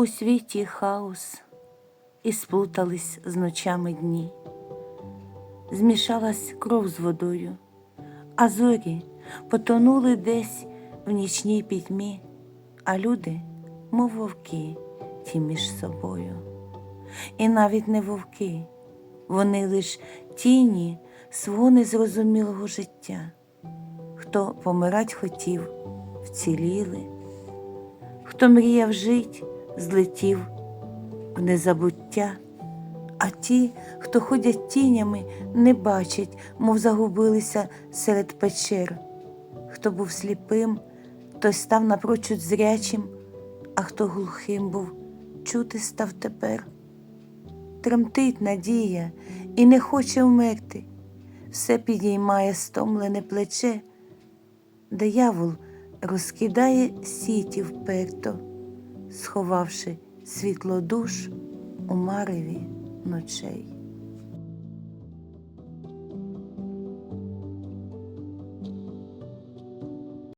У світі хаос, і сплутались з ночами дні, змішалась кров з водою, а зорі потонули десь в нічній пітьмі, а люди, мов вовки, ті між собою. І навіть не вовки, вони лиш тіні свого незрозумілого життя. Хто помирать хотів, вціліли, хто мріяв жить, злетів в незабуття, а ті, хто ходять тінями, не бачать, мов загубилися серед печер. Хто був сліпим, той став напрочуд зрячим, а хто глухим був, чути став тепер. Тремтить надія і не хоче вмерти, все підіймає стомлене плече, диявол розкидає сіті вперто, сховавши світло душ у мареві ночей.